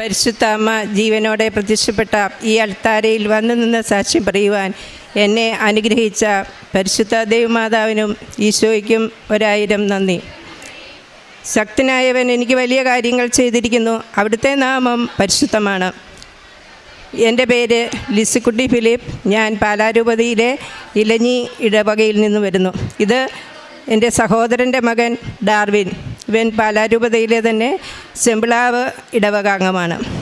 പരിശുദ്ധ അമ്മ ജീവനോടെ പ്രത്യക്ഷപ്പെട്ട ഈ അൾത്താരയിൽ വന്നു നിന്ന് സാക്ഷ്യം പറയുവാൻ എന്നെ അനുഗ്രഹിച്ച പരിശുദ്ധ ദൈവമാതാവിനും ഈശോയ്ക്കും ഒരായിരം നന്ദി. ശക്തനായവൻ എനിക്ക് വലിയ കാര്യങ്ങൾ ചെയ്തിരിക്കുന്നു. അവിടുത്തെ നാമം പരിശുദ്ധമാണ്. എന്റെ പേര് ലിസിക്കുട്ടി ഫിലിപ്പ്. ഞാൻ പാലാരൂപതയിലെ ഇലഞ്ഞി ഇടവകയിൽ നിന്ന് വരുന്നു. ഇത് എന്റെ സഹോദരന്റെ മകൻ ഡാർവിൻ ഇവൻ പാലാരൂപതയിലെ തന്നെ സെമ്പിളാവ് ഇടവകാംഗമാണ്.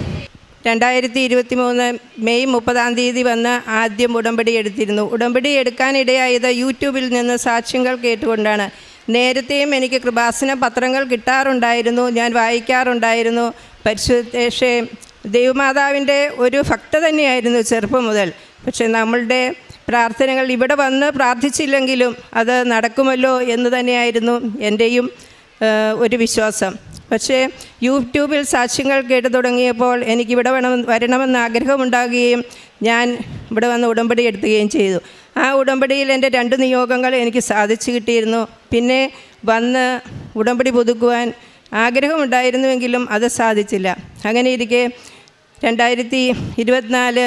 രണ്ടായിരത്തി ഇരുപത്തി മൂന്ന് മെയ് മുപ്പതാം തീയതി വന്ന് ആദ്യം ഉടമ്പടി എടുത്തിരുന്നു. ഉടമ്പടി എടുക്കാനിടയായത് യൂട്യൂബിൽ നിന്ന് സാക്ഷ്യങ്ങൾ കേട്ടുകൊണ്ടാണ്. നേരത്തെയും എനിക്ക് കൃപാസന പത്രങ്ങൾ കിട്ടാറുണ്ടായിരുന്നു ഞാൻ വായിക്കാറുണ്ടായിരുന്നു. പരിശുദ്ധേഷേ ദൈവമാതാവിന്റെ ഒരു ഭക്ത തന്നെയായിരുന്നു ചെറുപ്പം മുതൽ. പക്ഷേ നമ്മളുടെ പ്രാർത്ഥനകൾ ഇവിടെ വന്ന് പ്രാർത്ഥിച്ചില്ലെങ്കിലും അത് നടക്കുമല്ലോ എന്ന് തന്നെയായിരുന്നു എന്റെയും ഒരു വിശ്വാസം. പക്ഷേ യൂട്യൂബിൽ സാക്ഷ്യങ്ങൾ കേട്ട് തുടങ്ങിയപ്പോൾ എനിക്ക് എനിക്കിവിടെ വേണം വരണമെന്ന് ആഗ്രഹമുണ്ടാകുകയും ഞാൻ ഇവിടെ വന്ന് ഉടമ്പടി എടുക്കുകയും ചെയ്തു. ആ ഉടമ്പടിയിൽ എന്റെ രണ്ട് നിയോഗങ്ങൾ എനിക്ക് സാധിച്ചു കിട്ടിയിരുന്നു. പിന്നെ വന്ന് ഉടമ്പടി പുതുക്കുവാൻ ആഗ്രഹമുണ്ടായിരുന്നുവെങ്കിലും അത് സാധിച്ചില്ല. അങ്ങനെ ഇരിക്കെ രണ്ടായിരത്തി ഇരുപത്തിനാല്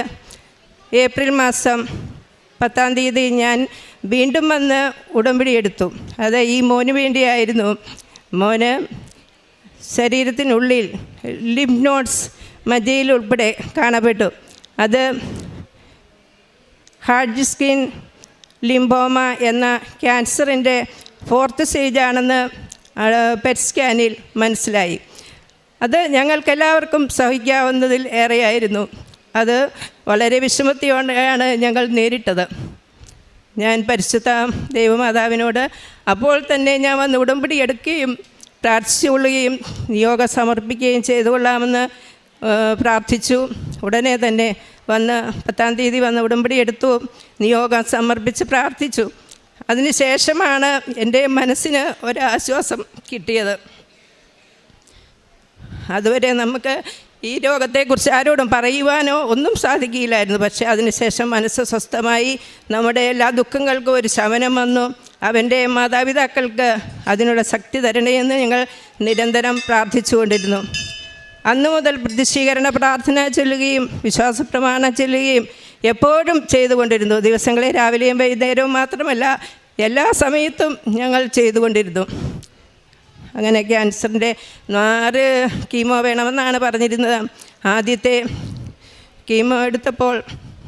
ഏപ്രിൽ മാസം പത്താം തീയതി ഞാൻ വീണ്ടും വന്ന് ഉടമ്പടി എടുത്തു. അത് ഈ മോന് വേണ്ടിയായിരുന്നു. മോന് ശരീരത്തിനുള്ളിൽ ലിംഫ് നോട്ട്സ് മജ്ജയിൽ ഉൾപ്പെടെ കാണപ്പെട്ടു. അത് ഹാർഡ് സ്കിൻ ലിംബോമ എന്ന ക്യാൻസറിന്റെ ഫോർത്ത് സ്റ്റേജാണെന്ന് പെറ്റ് സ്കാനിൽ മനസ്സിലായി. അത് ഞങ്ങൾക്കെല്ലാവർക്കും സഹിക്കാവുന്നതിൽ ഏറെയായിരുന്നു. അത് വളരെ വിഷമത്തിയോടെയാണ് ഞങ്ങൾ നേരിട്ടത്. ഞാൻ പരിശുദ്ധ ദൈവമാതാവിനോട് അപ്പോൾ തന്നെ ഞാൻ വന്ന് ഉടമ്പടി എടുക്കുകയും പ്രാർത്ഥിച്ചുകൊള്ളുകയും നിയോഗം സമർപ്പിക്കുകയും ചെയ്തുകൊള്ളാമെന്ന് പ്രാർത്ഥിച്ചു. ഉടനെ തന്നെ വന്ന് പത്താം തീയതി വന്ന് ഉടമ്പടി എടുത്തു നിയോഗം സമർപ്പിച്ച് പ്രാർത്ഥിച്ചു. അതിനുശേഷമാണ് എന്റെ മനസ്സിന് ഒരാശ്വാസം കിട്ടിയത്. അതുവരെ നമുക്ക് ഈ രോഗത്തെക്കുറിച്ച് ആരോടും പറയുവാനോ ഒന്നും സാധിക്കില്ലായിരുന്നു പക്ഷേ അതിനുശേഷം മനസ്സ് സ്വസ്ഥമായി നമ്മുടെ എല്ലാ ദുഃഖങ്ങൾക്കും ഒരു ശമനം വന്നു. അവന്റെ മാതാപിതാക്കൾക്ക് അതിനുള്ള ശക്തി തരണേ എന്ന് ഞങ്ങൾ നിരന്തരം പ്രാർത്ഥിച്ചുകൊണ്ടിരുന്നു. അന്നു മുതൽ പ്രതിഷ്ഠീകരണ പ്രാർത്ഥന ചൊല്ലുകയും വിശ്വാസ പ്രമാണം ചൊല്ലുകയും എപ്പോഴും ചെയ്തുകൊണ്ടിരുന്നു. ദിവസങ്ങളെ രാവിലെയും വൈകുന്നേരവും മാത്രമല്ല എല്ലാ സമയത്തും ഞങ്ങൾ ചെയ്തുകൊണ്ടിരുന്നു. അങ്ങനെ ക്യാൻസറിന്റെ നാല് കീമോ വേണമെന്നാണ് പറഞ്ഞിരുന്നത്. ആദ്യത്തെ കീമോ എടുത്തപ്പോൾ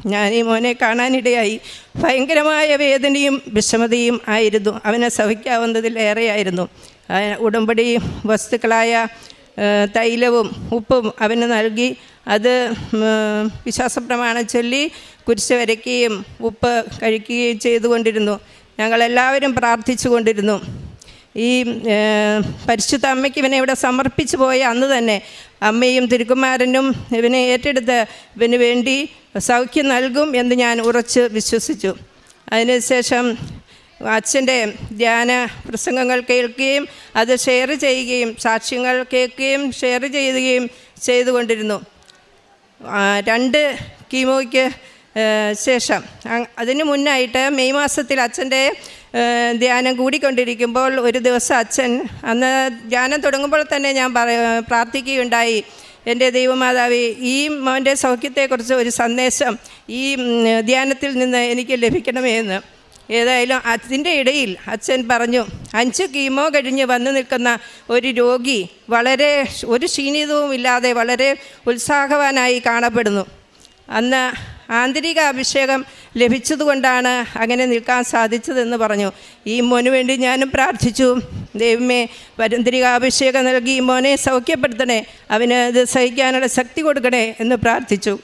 ഞാൻ ഈ മോനെ കാണാനിടയായി. ഭയങ്കരമായ വേദനയും വിഷമതയും ആയിരുന്നു. അവനെ സഹിക്കാവുന്നതിലേറെയായിരുന്നു ഉടമ്പടി വസ്തുക്കളായ തൈലവും ഉപ്പും അവന് നൽകി. അത് വിശ്വാസ വിശ്വാസപ്രമാണം ചൊല്ലി കുരിശ് വരയ്ക്കുകയും ഉപ്പ് കഴിക്കുകയും ചെയ്തുകൊണ്ടിരുന്നു. ഞങ്ങളെല്ലാവരും പ്രാർത്ഥിച്ചു കൊണ്ടിരുന്നു ഈ പരിശുദ്ധ അമ്മയ്ക്ക് ഇവനെ ഇവിടെ സമർപ്പിച്ചു പോയ അന്ന് തന്നെ അമ്മയും തിരുക്കുമാരനും ഇവനെ ഏറ്റെടുത്ത് ഇവന് വേണ്ടി സൗഖ്യം നൽകും എന്ന് ഞാൻ ഉറച്ച് വിശ്വസിച്ചു. അതിനുശേഷം അച്ഛന്റെ ധ്യാന പ്രസംഗങ്ങൾ കേൾക്കുകയും അത് ഷെയർ ചെയ്യുകയും സാക്ഷ്യങ്ങൾ കേൾക്കുകയും ഷെയർ ചെയ്യുകയും ചെയ്തുകൊണ്ടിരുന്നു. രണ്ട് കീമോയ്ക്ക് ശേഷം. അതിന് മുന്നായിട്ട് മെയ് മാസത്തിൽ അച്ഛന്റെ ധ്യാനം കൂടിക്കൊണ്ടിരിക്കുമ്പോൾ ഒരു ദിവസം അച്ഛൻ അന്ന് ധ്യാനം തുടങ്ങുമ്പോൾ തന്നെ ഞാൻ പ്രാർത്ഥിക്കുകയുണ്ടായി. എന്റെ ദൈവമാതാവി ഈ മോന്റെ സൗഖ്യത്തെക്കുറിച്ച് ഒരു സന്ദേശം ഈ ധ്യാനത്തിൽ നിന്ന് എനിക്ക് ലഭിക്കണമെന്ന് ഏതായാലും അതിന്റെ ഇടയിൽ അച്ഛൻ പറഞ്ഞു അഞ്ച് കീമോ കഴിഞ്ഞ് വന്നു നിൽക്കുന്ന ഒരു രോഗി വളരെ ഒരു ക്ഷീണിതവും ഇല്ലാതെ വളരെ ഉത്സാഹവാനായി കാണപ്പെടുന്നു. അന്ന് ആന്തരിക അഭിഷേകം ലഭിച്ചതുകൊണ്ടാണ് അങ്ങനെ നിൽക്കാൻ സാധിച്ചതെന്ന് പറഞ്ഞു. ഈ മോന് വേണ്ടി ഞാനും പ്രാർത്ഥിച്ചു. ദൈവമേ പരന്തരിക അഭിഷേകം നൽകി മോനെ സൗഖ്യപ്പെടുത്തണേ. അവന് ഇത് സഹിക്കാനുള്ള ശക്തി കൊടുക്കണേ എന്ന് പ്രാർത്ഥിച്ചു.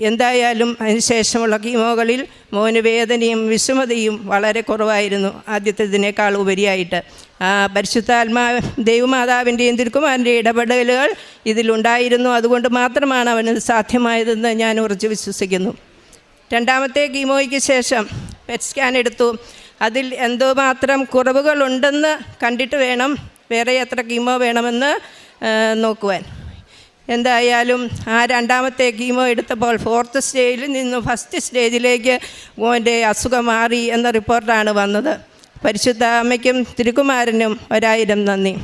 എന്തായാലും അതിനുശേഷമുള്ള കീമോകളിൽ മോന് വേദനയും വിഷമതയും വളരെ കുറവായിരുന്നു ആദ്യത്തേതിനേക്കാൾ ഉപരിയായിട്ട്. ആ പരിശുദ്ധാത്മാ ദൈവമാതാവിന്റെയും തിരുക്കുമാരന്റെയും ഇടപെടലുകൾ ഇതിലുണ്ടായിരുന്നു. അതുകൊണ്ട് മാത്രമാണ് അവന് സാധ്യമായതെന്ന് ഞാൻ ഉറച്ചു വിശ്വസിക്കുന്നു. രണ്ടാമത്തെ കീമോയ്ക്ക് ശേഷം പെറ്റ് സ്കാൻ എടുത്തു. അതിൽ എന്തുമാത്രം കുറവുകളുണ്ടെന്ന് കണ്ടിട്ട് വേണം വേറെ എത്ര കീമോ വേണമെന്ന് നോക്കുവാൻ. എന്തായാലും ആ രണ്ടാമത്തെ കീമോ എടുത്തപ്പോൾ ഫോർത്ത് സ്റ്റേജിൽ നിന്ന് ഫസ്റ്റ് സ്റ്റേജിലേക്ക് മോന്റെ അസുഖം മാറി എന്ന റിപ്പോർട്ടാണ് വന്നത്. പരിശുദ്ധ അമ്മയ്ക്കും തിരുക്കുമാരനും ഒരായിരം നന്ദി.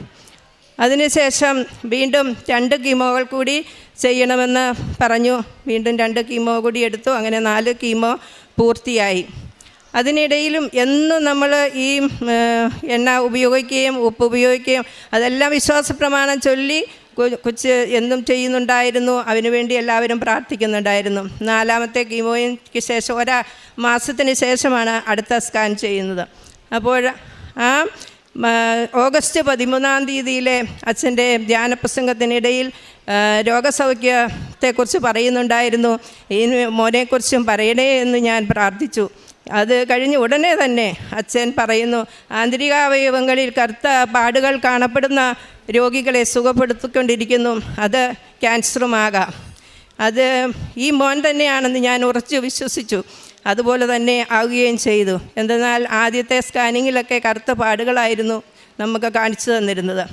അതിനുശേഷം വീണ്ടും രണ്ട് കീമോകൾ കൂടി ചെയ്യണമെന്ന് പറഞ്ഞു. വീണ്ടും രണ്ട് കീമോ കൂടി എടുത്തു. അങ്ങനെ നാല് കീമോ പൂർത്തിയായി. അതിനിടയിലും എന്നും നമ്മൾ ഈ എണ്ണ ഉപയോഗിക്കുകയും ഉപ്പ് ഉപയോഗിക്കുകയും അതെല്ലാം വിശ്വാസ പ്രമാണം ചൊല്ലി കൊച്ച് എന്നും ചെയ്യുന്നുണ്ടായിരുന്നു. അതിനുവേണ്ടി എല്ലാവരും പ്രാർത്ഥിക്കുന്നുണ്ടായിരുന്നു. നാലാമത്തെ കീമോയ്ക്ക് ശേഷം ഒരാ മാസത്തിന് ശേഷമാണ് അടുത്ത സ്കാൻ ചെയ്യുന്നത്. അപ്പോൾ ആ ഓഗസ്റ്റ് പതിമൂന്നാം തീയതിയിലെ അച്ഛന്റെ ധ്യാന പ്രസംഗത്തിനിടയിൽ ആ, രോഗസൗഖ്യത്തെക്കുറിച്ച് പറയുന്നുണ്ടായിരുന്നു. ഈ മോനെക്കുറിച്ചും പറയണേ എന്ന് ഞാൻ പ്രാർത്ഥിച്ചു. അത് കഴിഞ്ഞ് ഉടനെ തന്നെ അച്ഛൻ പറയുന്നു ആന്തരികാവയവങ്ങളിൽ കറുത്ത പാടുകൾ കാണപ്പെടുന്ന രോഗികളെ സുഖപ്പെടുത്തിക്കൊണ്ടിരിക്കുന്നു. അത് ക്യാൻസറുമാകാം. അത് ഈ മോൻ തന്നെയാണെന്ന് ഞാൻ ഉറച്ചു വിശ്വസിച്ചു. അതുപോലെ തന്നെ ആവുകയും ചെയ്തു. എന്തെന്നാൽ ആദ്യത്തെ സ്കാനിങ്ങിലൊക്കെ കറുത്ത പാടുകളായിരുന്നു നമുക്ക് കാണിച്ചു തന്നിരുന്നത്.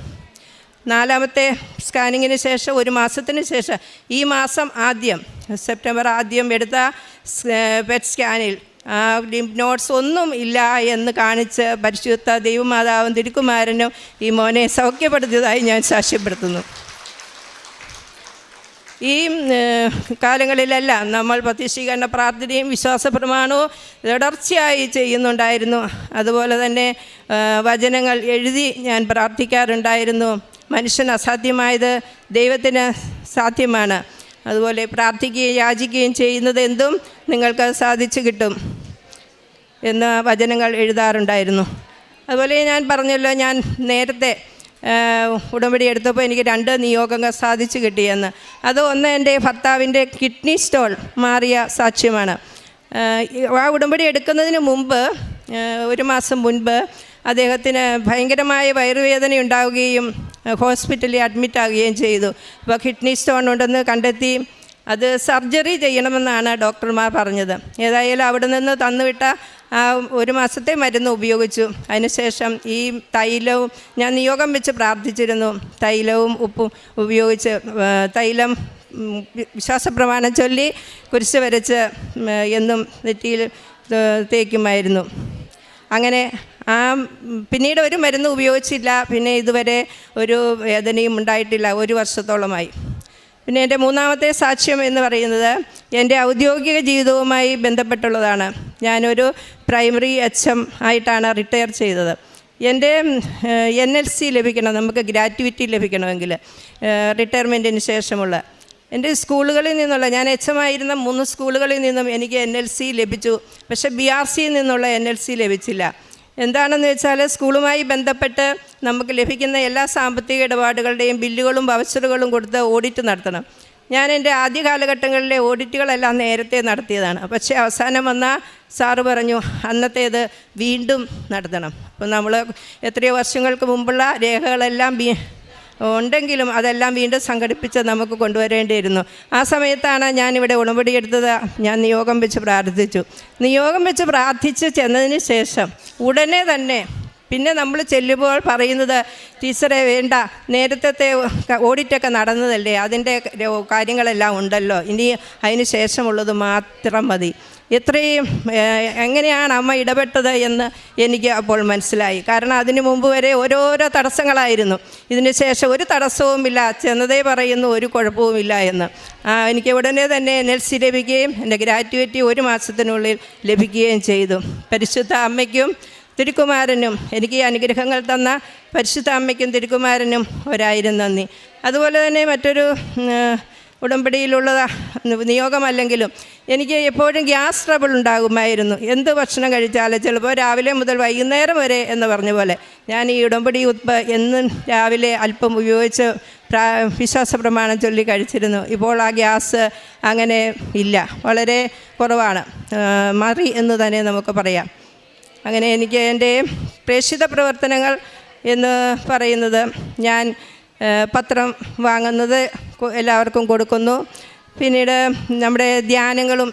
നാലാമത്തെ സ്കാനിങ്ങിന് ശേഷം ഒരു മാസത്തിന് ശേഷം ഈ മാസം ആദ്യം സെപ്റ്റംബർ ആദ്യം എടുത്ത പെറ്റ് സ്കാനിൽ നോട്ട്സ് ഒന്നും ഇല്ല എന്ന് കാണിച്ച് പരിശുദ്ധ ദൈവമാതാവും തിരുക്കുമാരനും ഈ മോനെ സൗഖ്യപ്പെടുത്തിയതായി ഞാൻ സാക്ഷ്യപ്പെടുത്തുന്നു. ഈ കാലങ്ങളിലെല്ലാം നമ്മൾ പ്രതിഷ്ഠീകരണ പ്രാർത്ഥനയും വിശ്വാസ പ്രമാണവും തുടർച്ചയായി ചെയ്യുന്നുണ്ടായിരുന്നു. അതുപോലെ തന്നെ വചനങ്ങൾ എഴുതി ഞാൻ പ്രാർത്ഥിക്കാറുണ്ടായിരുന്നു. മനുഷ്യന് അസാധ്യമായത് ദൈവത്തിന് സാധ്യമാണ്. അതുപോലെ പ്രാർത്ഥിക്കുകയും യാചിക്കുകയും ചെയ്യുന്നത് എന്തും നിങ്ങൾക്ക് സാധിച്ചു കിട്ടും എന്ന വചനങ്ങൾ എഴുതാറുണ്ടായിരുന്നു. അതുപോലെ ഞാൻ പറഞ്ഞല്ലോ ഞാൻ നേരത്തെ ഉടമ്പടി എടുത്തപ്പോൾ എനിക്ക് രണ്ട് നിയോഗങ്ങൾ സാധിച്ചു കിട്ടിയെന്ന്. അത് ഒന്ന് എന്റെ ഭർത്താവിന്റെ കിഡ്നി സ്റ്റോൾ മാറിയ സാക്ഷ്യമാണ്. ആ, ഉടമ്പടി എടുക്കുന്നതിന് മുമ്പ് ഒരു മാസം മുൻപ് അദ്ദേഹത്തിന് ഭയങ്കരമായ വയറുവേദന ഉണ്ടാവുകയും ഹോസ്പിറ്റലിൽ അഡ്മിറ്റ് ആവുകയും ചെയ്തു. അപ്പോൾ കിഡ്നി സ്റ്റോൺ ഉണ്ടെന്ന് കണ്ടെത്തി അത് സർജറി ചെയ്യണമെന്നാണ് ഡോക്ടർമാർ പറഞ്ഞത്. ഏതായാലും അവിടെ നിന്ന് തന്നുവിട്ട ഒരു മാസത്തെ മരുന്ന് ഉപയോഗിച്ചു. അതിനുശേഷം ഈ തൈലവും ഞാൻ നിയോഗം വെച്ച് പ്രാർത്ഥിച്ചിരുന്നു. തൈലവും ഉപ്പും ഉപയോഗിച്ച് തൈലം വിശ്വാസപ്രമാണം ചൊല്ലി കുരിശ് വരച്ച് എന്നും നെറ്റിയിൽ തേക്കുമായിരുന്നു. അങ്ങനെ ആ പിന്നീട് ഒരു മരുന്ന് ഉപയോഗിച്ചില്ല. പിന്നെ ഇതുവരെ ഒരു വേദനയും ഉണ്ടായിട്ടില്ല. ഒരു വർഷത്തോളമായി. പിന്നെ എന്റെ മൂന്നാമത്തെ സാക്ഷ്യം എന്ന് പറയുന്നത് എന്റെ ഔദ്യോഗിക ജീവിതവുമായി ബന്ധപ്പെട്ടുള്ളതാണ്. ഞാനൊരു പ്രൈമറി എച്ച് എം ആയിട്ടാണ് റിട്ടയർ ചെയ്തത്. എന്റെ എൻ എൽ സി ലഭിക്കണം നമുക്ക് ഗ്രാറ്റുവിറ്റി ലഭിക്കണമെങ്കിൽ റിട്ടയർമെന്റിന് ശേഷമുള്ള. എന്റെ സ്കൂളുകളിൽ നിന്നുള്ള ഞാൻ എച്ച് എം ആയിരുന്ന മൂന്ന് സ്കൂളുകളിൽ നിന്നും എനിക്ക് എൻ എൽ സി ലഭിച്ചു. പക്ഷേ ബി ആർ സിയിൽ നിന്നുള്ള എൻ എൽ സി ലഭിച്ചില്ല. എന്താണെന്ന് വെച്ചാൽ സ്കൂളുമായി ബന്ധപ്പെട്ട് നമുക്ക് ലഭിക്കുന്ന എല്ലാ സാമ്പത്തിക ഇടപാടുകളുടെയും ബില്ലുകളും വൗച്ചറുകളും കൊടുത്ത് ഓഡിറ്റ് നടത്തണം. ഞാൻ എന്റെ ആദ്യ കാലഘട്ടങ്ങളിലെ ഓഡിറ്റുകളെല്ലാം നേരത്തെ നടത്തിയതാണ്. പക്ഷേ അവസാനം വന്ന സാറ് പറഞ്ഞു അന്നത്തേത് വീണ്ടും നടത്തണം. അപ്പം നമ്മൾ എത്രയോ വർഷങ്ങൾക്ക് മുമ്പുള്ള രേഖകളെല്ലാം ഉണ്ടെങ്കിലും അതെല്ലാം വീണ്ടും സംഘടിപ്പിച്ച് നമുക്ക് കൊണ്ടുവരേണ്ടിയിരുന്നു. ആ സമയത്താണ് ഞാനിവിടെ ഉടമ്പടി എടുത്തത്. ഞാൻ നിയോഗം വെച്ച് പ്രാർത്ഥിച്ചു. നിയോഗം വെച്ച് പ്രാർത്ഥിച്ച് ചെന്നതിന് ശേഷം ഉടനെ തന്നെ പിന്നെ നമ്മൾ ചെല്ലുമ്പോൾ പറയുന്നത് ടീച്ചറെ വേണ്ട. നേരത്തെ ഓഡിറ്റൊക്കെ നടന്നതല്ലേ? അതിന്റെ കാര്യങ്ങളെല്ലാം ഉണ്ടല്ലോ. ഇനി അതിന് ശേഷമുള്ളത് മാത്രം മതി. എത്രയും ഏഹ്, എങ്ങനെയാണ് അമ്മ ഇടപെട്ടത് എന്ന് എനിക്ക് അപ്പോൾ മനസ്സിലായി. കാരണം അതിനു മുമ്പ് വരെ ഓരോരോ തടസ്സങ്ങളായിരുന്നു. ഇതിന് ശേഷം ഒരു തടസ്സവുമില്ല ചെന്നതേ പറയുന്നു ഒരു കുഴപ്പവുമില്ല എന്ന്. എനിക്ക് ഉടനെ തന്നെ എൻ എൽ സി ലഭിക്കുകയും എന്റെ ഗ്രാറ്റുവിറ്റി ഒരു മാസത്തിനുള്ളിൽ ലഭിക്കുകയും ചെയ്തു. പരിശുദ്ധ അമ്മയ്ക്കും തിരുക്കുമാരനും എനിക്ക് അനുഗ്രഹങ്ങൾ തന്ന പരിശുദ്ധ അമ്മയ്ക്കും തിരുക്കുമാരനും ഒരായിരം നന്ദി. അതുപോലെ തന്നെ മറ്റൊരു ഉം, ഉടമ്പടിയിലുള്ള നിയോഗമല്ലെങ്കിലും എനിക്ക് എപ്പോഴും ഗ്യാസ് ട്രബിൾ ഉണ്ടാകുമായിരുന്നു. എന്ത് ഭക്ഷണം കഴിച്ചാലും ചിലപ്പോൾ രാവിലെ മുതൽ വൈകുന്നേരം വരെ എന്ന് പറഞ്ഞ പോലെ. ഞാൻ ഈ ഉടമ്പടി ഉത്പ എന്നും രാവിലെ അല്പം ഉപയോഗിച്ച് വിശ്വാസ പ്രമാണം ചൊല്ലി കഴിച്ചിരുന്നു. ഇപ്പോൾ ആ ഗ്യാസ് അങ്ങനെ ഇല്ല. വളരെ കുറവാണ്. മറി എന്ന് തന്നെ നമുക്ക് പറയാം. അങ്ങനെ എനിക്ക് എന്റെ പ്രേക്ഷിത പ്രവർത്തനങ്ങൾ എന്ന് പറയുന്നത് ഞാൻ പത്രം വാങ്ങുന്നത് എല്ലാവർക്കും കൊടുക്കുന്നു. പിന്നീട് നമ്മുടെ ധ്യാനങ്ങളും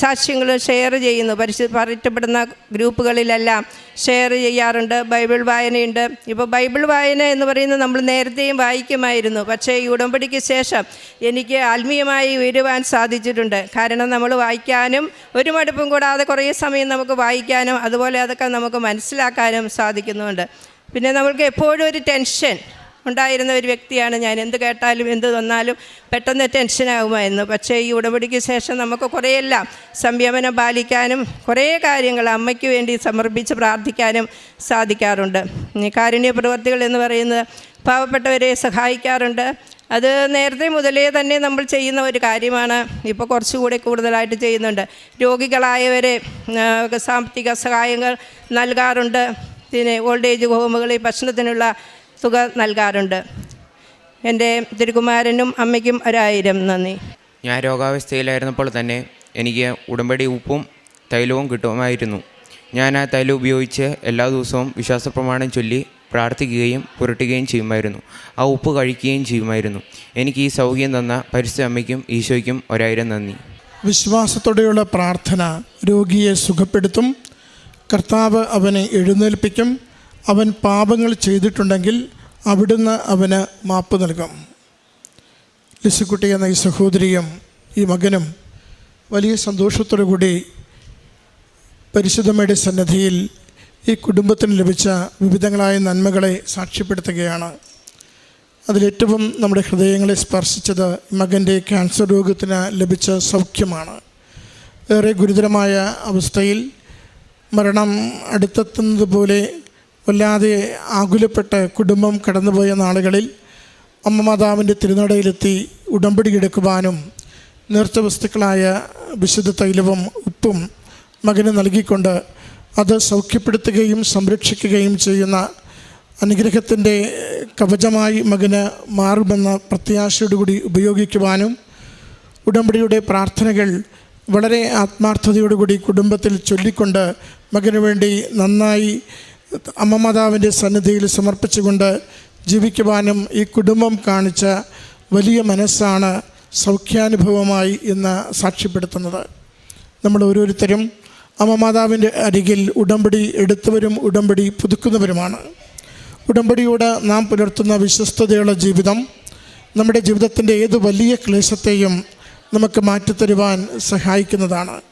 സാക്ഷ്യങ്ങളും ഷെയർ ചെയ്യുന്നു. പരിശു പറയപ്പെടുന്ന ഗ്രൂപ്പുകളിലെല്ലാം ഷെയർ ചെയ്യാറുണ്ട്. ബൈബിൾ വായനയുണ്ട്. ഇപ്പോൾ ബൈബിൾ വായന എന്ന് പറയുന്നത് നമ്മൾ നേരത്തെയും വായിക്കുമായിരുന്നു. പക്ഷേ ഈ ഉടമ്പടിക്ക് ശേഷം എനിക്ക് ആത്മീയമായി ഉയരുവാൻ സാധിച്ചിട്ടുണ്ട്. കാരണം നമ്മൾ വായിക്കാനും ഒരു മടുപ്പും കൂടാതെ കുറേ സമയം നമുക്ക് വായിക്കാനും അതുപോലെ അതൊക്കെ നമുക്ക് മനസ്സിലാക്കാനും സാധിക്കുന്നുണ്ട്. പിന്നെ നമ്മൾക്ക് എപ്പോഴും ഒരു ടെൻഷൻ ഉണ്ടായിരുന്ന ഒരു വ്യക്തിയാണ് ഞാൻ. എന്ത് കേട്ടാലും എന്ത് തന്നാലും പെട്ടെന്ന് ടെൻഷനാകുമായിരുന്നു പക്ഷേ ഈ ഉടമ്പടിക്ക് ശേഷം നമുക്ക് കുറേയെല്ലാം സംയമനം പാലിക്കാനും കുറേ കാര്യങ്ങൾ അമ്മയ്ക്ക് വേണ്ടി സമർപ്പിച്ച് പ്രാർത്ഥിക്കാനും സാധിക്കാറുണ്ട്. കാരുണ്യ പ്രവർത്തികൾ എന്ന് പറയുന്നത് പാവപ്പെട്ടവരെ സഹായിക്കാറുണ്ട്. അത് നേരത്തെ മുതലേ തന്നെ നമ്മൾ ചെയ്യുന്ന ഒരു കാര്യമാണ്. ഇപ്പോൾ കുറച്ചുകൂടി കൂടുതലായിട്ട് ചെയ്യുന്നുണ്ട്. രോഗികളായവരെ സാമ്പത്തിക സഹായങ്ങൾ നൽകാറുണ്ട്. പിന്നെ ഓൾഡ് ഏജ് ഹോമുകളിൽ ഭക്ഷണത്തിനുള്ള തുക നൽകാറുണ്ട്. എന്റെ തിരുകുമാരനും അമ്മയ്ക്കും ഒരായിരം നന്ദി. ഞാൻ രോഗാവസ്ഥയിലായിരുന്നപ്പോൾ തന്നെ എനിക്ക് ഉടമ്പടി ഉപ്പും തൈലവും കിട്ടുമായിരുന്നു. ഞാൻ ആ തൈലം ഉപയോഗിച്ച് എല്ലാ ദിവസവും വിശ്വാസ പ്രമാണം ചൊല്ലി പ്രാർത്ഥിക്കുകയും പുരട്ടുകയും ചെയ്യുമായിരുന്നു. ആ ഉപ്പ് കഴിക്കുകയും ചെയ്യുമായിരുന്നു. എനിക്ക് ഈ സൗകര്യം തന്ന പരിസ്ഥിതി അമ്മയ്ക്കും ഈശോയ്ക്കും ഒരായിരം നന്ദി. വിശ്വാസത്തോടെയുള്ള പ്രാർത്ഥന രോഗിയെ സുഖപ്പെടുത്തും. കർത്താവ് അവനെ എഴുന്നേൽപ്പിക്കും. അവൻ പാപങ്ങൾ ചെയ്തിട്ടുണ്ടെങ്കിൽ അവിടുന്ന് അവന് മാപ്പ് നൽകും. ലിസിക്കുട്ടി എന്ന ഈ സഹോദരിയും ഈ മകനും വലിയ സന്തോഷത്തോടു കൂടി പരിശുദ്ധമ്മയുടെ സന്നദ്ധിയിൽ ഈ കുടുംബത്തിന് ലഭിച്ച വിവിധങ്ങളായ നന്മകളെ സാക്ഷ്യപ്പെടുത്തുകയാണ്. അതിലേറ്റവും നമ്മുടെ ഹൃദയങ്ങളെ സ്പർശിച്ചത് മകന്റെ ക്യാൻസർ രോഗത്തിന് ലഭിച്ച സൗഖ്യമാണ്. ഏറെ ഗുരുതരമായ അവസ്ഥയിൽ മരണം അടുത്തെത്തുന്നത് പോലെ വല്ലാതെ ആകുലപ്പെട്ട് കുടുംബം കടന്നുപോയ നാളുകളിൽ അമ്മ മാതാവിന്റെ തിരുനടയിലെത്തി ഉടമ്പടി എടുക്കുവാനും നേർച്ച വസ്തുക്കളായ വിശുദ്ധ തൈലവും ഉപ്പും മകന് നൽകിക്കൊണ്ട് അത് സൗഖ്യപ്പെടുത്തുകയും സംരക്ഷിക്കുകയും ചെയ്യുന്ന അനുഗ്രഹത്തിന്റെ കവചമായി മകന് മാറുമെന്ന പ്രത്യാശയോടുകൂടി ഉപയോഗിക്കുവാനും ഉടമ്പടിയുടെ പ്രാർത്ഥനകൾ വളരെ ആത്മാർത്ഥതയോടുകൂടി കുടുംബത്തിൽ ചൊല്ലിക്കൊണ്ട് മകന് വേണ്ടി നന്നായി അമ്മ മാതാവിന്റെ സന്നിധിയിൽ സമർപ്പിച്ചുകൊണ്ട് ജീവിക്കുവാനും ഈ കുടുംബം കാണിച്ച വലിയ മനസ്സാണ് സൗഖ്യാനുഭവമായി ഇന്ന് സാക്ഷ്യപ്പെടുത്തുന്നത്. നമ്മൾ ഓരോരുത്തരും അമ്മ മാതാവിന്റെ അരികിൽ ഉടമ്പടി എടുത്തവരും ഉടമ്പടി പുതുക്കുന്നവരുമാണ്. ഉടമ്പടിയോട് നാം പുലർത്തുന്ന വിശ്വസ്തതയുള്ള ജീവിതം നമ്മുടെ ജീവിതത്തിന്റെ ഏത് വലിയ ക്ലേശത്തെയും നമുക്ക് മാറ്റിത്തരുവാൻ സഹായിക്കുന്നതാണ്.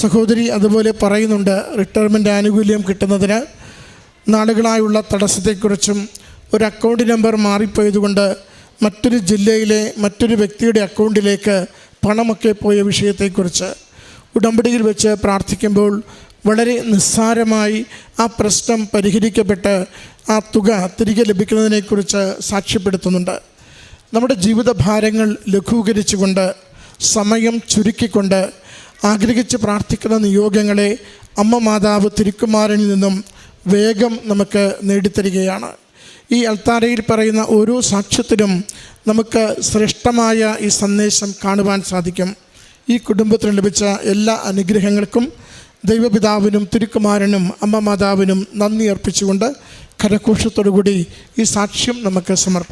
സഹോദരി അതുപോലെ പറയുന്നുണ്ട് റിട്ടയർമെന്റ് ആനുകൂല്യം കിട്ടുന്നതിന് നാളുകളായുള്ള തടസ്സത്തെക്കുറിച്ചും ഒരു അക്കൗണ്ട് നമ്പർ മാറിപ്പോയതുകൊണ്ട് മറ്റൊരു ജില്ലയിലെ മറ്റൊരു വ്യക്തിയുടെ അക്കൗണ്ടിലേക്ക് പണമൊക്കെ പോയ വിഷയത്തെക്കുറിച്ച് ഉടമ്പടിയിൽ വെച്ച് പ്രാർത്ഥിക്കുമ്പോൾ വളരെ നിസ്സാരമായി ആ പ്രശ്നം പരിഹരിക്കപ്പെട്ട് ആ തുക തിരികെ ലഭിക്കുന്നതിനെക്കുറിച്ച് സാക്ഷ്യപ്പെടുത്തുന്നുണ്ട്. നമ്മുടെ ജീവിത ഭാരങ്ങൾ ലഘൂകരിച്ചുകൊണ്ട് സമയം ചുരുക്കിക്കൊണ്ട് ആഗ്രഹിച്ച് പ്രാർത്ഥിക്കുന്ന നിയോഗങ്ങളെ അമ്മ മാതാവ് തിരുക്കുമാരനിൽ നിന്നും വേഗം നമുക്ക് നേടിത്തരികയാണ്. ഈ അൽത്താരയിൽ പറയുന്ന ഓരോ സാക്ഷ്യത്തിലും നമുക്ക് ശ്രേഷ്ഠമായ ഈ സന്ദേശം കാണുവാൻ സാധിക്കും. ഈ കുടുംബത്തിന് ലഭിച്ച എല്ലാ അനുഗ്രഹങ്ങൾക്കും ദൈവപിതാവിനും തിരുക്കുമാരനും അമ്മ മാതാവിനും നന്ദി അർപ്പിച്ചുകൊണ്ട് കരഘോഷത്തോടുകൂടി ഈ സാക്ഷ്യം നമുക്ക് സമർപ്പിക്കാം